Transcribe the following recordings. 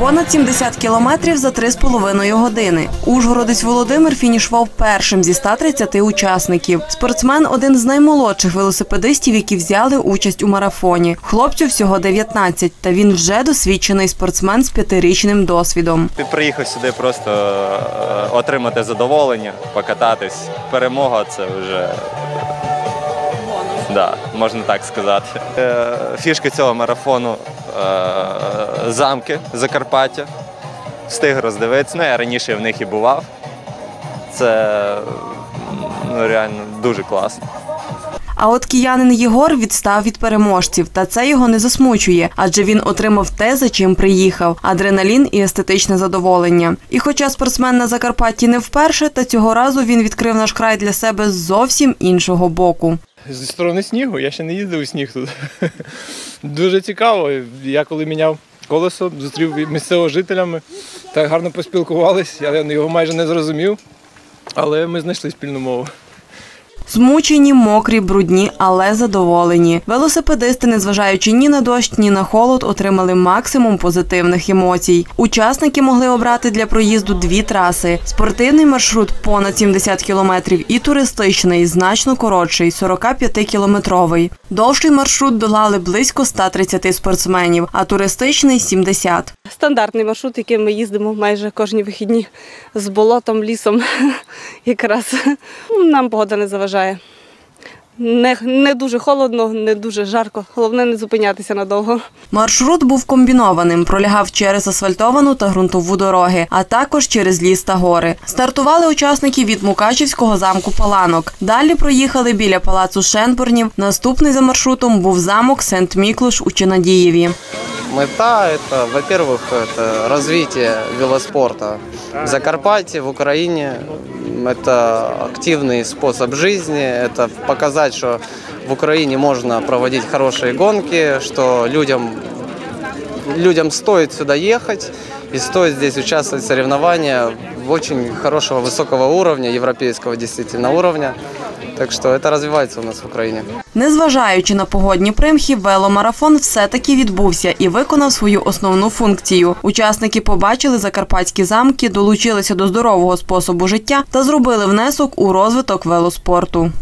Понад 70 кілометрів за 3,5 години. Ужгородець Володимир фінішував першим зі 130 учасників. Спортсмен один з наймолодших велосипедистів, які взяли участь у марафоні. Хлопцю всього 19, та він вже досвідчений спортсмен з п'ятирічним досвідом. Ти приїхав сюди просто е, отримати задоволення, покататись. Перемога це вже да, можна так сказати. Е, Фішка цього марафону е, замки Закарпаття. Встиг роздивитися. Ну, я раніше в них і бував. Це ну, реально дуже класно. А от киянин Єгор відстав від переможців, та це його не засмучує, адже він отримав те, за чим приїхав адреналін і естетичне задоволення. І хоча спортсмен на Закарпатті не вперше, та цього разу він відкрив наш край для себе з зовсім іншого боку. Зі сторони снігу, я ще не їздив у сніг тут. Дуже цікаво. Я коли міняв колесо, зустрів місцевого жителями, так гарно поспілкувалися, я його майже не зрозумів, але ми знайшли спільну мову. Змучені, мокрі, брудні, але задоволені. Велосипедисти, незважаючи ні на дощ, ні на холод, отримали максимум позитивних емоцій. Учасники могли обрати для проїзду дві траси: спортивний маршрут понад 70 кілометрів і туристичний, значно коротший 45-кілометровий. Довший маршрут долали близько 130 спортсменів, а туристичний 70. Стандартний маршрут, яким ми їздимо майже кожні вихідні з болотом, лісом. Якраз нам погода не заважає Не, не дуже холодно, не дуже жарко. Головне не зупинятися надовго. Маршрут був комбінованим, пролягав через асфальтовану та ґрунтову дороги, а також через ліс та гори. Стартували учасники від Мукачівського замку Паланок. Далі проїхали біля палацу Шенбурнів. Наступний за маршрутом був замок Сент-Міклуш у Чинадієві. Мета – это, во-первых, это развитие велоспорта в Закарпатье, в Украине. Это активный способ жизни, это показать, что в Украине можно проводить хорошие гонки, что людям, людям стоит сюда ехать и стоит здесь участвовать в соревнованиях очень хорошего, высокого уровня, европейского действительно уровня. Так що це розвивається у нас в Україні. Незважаючи на погодні примхи, веломарафон все-таки відбувся і виконав свою основну функцію. Учасники побачили закарпатські замки, долучилися до здорового способу життя та зробили внесок у розвиток велоспорту.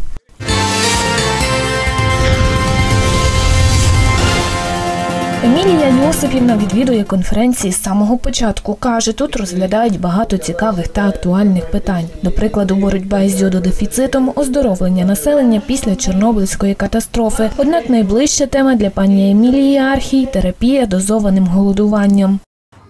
Емілія Йосипівна відвідує конференції з самого початку. Каже, тут розглядають багато цікавих та актуальних питань. До прикладу, боротьба із йододефіцитом, оздоровлення населення після Чорнобильської катастрофи. Однак найближча тема для пані Емілії Архій терапія дозованим голодуванням.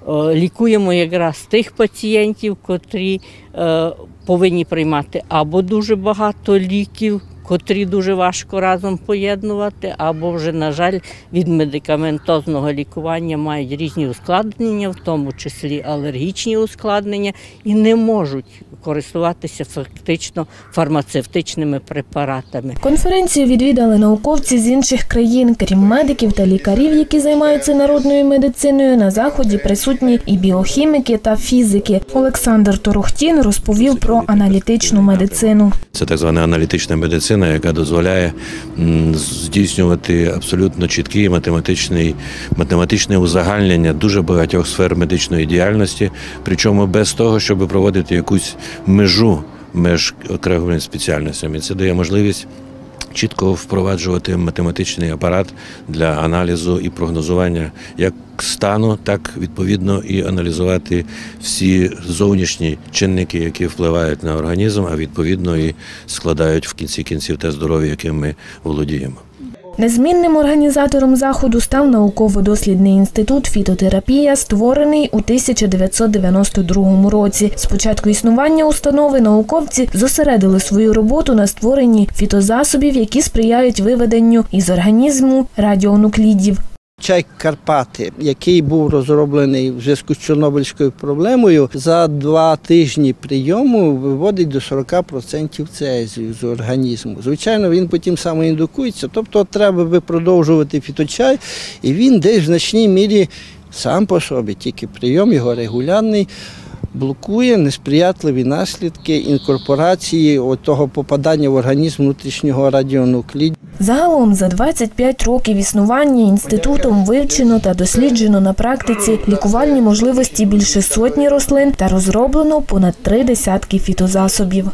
Е, лікуємо якраз тих пацієнтів, котрі е, повинні приймати або дуже багато ліків, котрі дуже важко разом поєднувати, або вже, на жаль, від медикаментозного лікування мають різні ускладнення, в тому числі алергічні ускладнення, і не можуть користуватися фактично фармацевтичними препаратами. Конференцію відвідали науковці з інших країн, крім медиків та лікарів, які займаються народною медициною. На заході присутні і біохіміки та фізики. Олександр Торохтін розповів про аналітичну медицину. Це так звана аналітична медицина, яка дозволяє здійснювати абсолютно чіткі математичний, математичне узагальнення дуже багатьох сфер медичної діяльності, причому без того, щоб проводити якусь межу між окремими спеціальностями. Це дає можливість. Чітко впроваджувати математичний апарат для аналізу і прогнозування як стану, так відповідно і аналізувати всі зовнішні чинники, які впливають на організм, а відповідно і складають в кінці кінців те здоров'я, яким ми володіємо. Незмінним організатором заходу став науково-дослідний інститут фітотерапія, створений у 1992 році. З початку існування установи науковці зосередили свою роботу на створенні фітозасобів, які сприяють виведенню із організму радіонуклідів. Чай Карпати, який був розроблений в зв'язку з Чорнобильською проблемою, за два тижні прийому виводить до 40% цезію з організму. Звичайно, він потім самоіндукується, тобто треба би продовжувати фіточай, і він десь в значній мірі сам по собі, тільки прийом його регулярний блокує несприятливі наслідки інкорпорації того попадання в організм внутрішнього радіонукліду. Загалом за 25 років існування інститутом вивчено та досліджено на практиці лікувальні можливості більше сотні рослин та розроблено понад три десятки фітозасобів.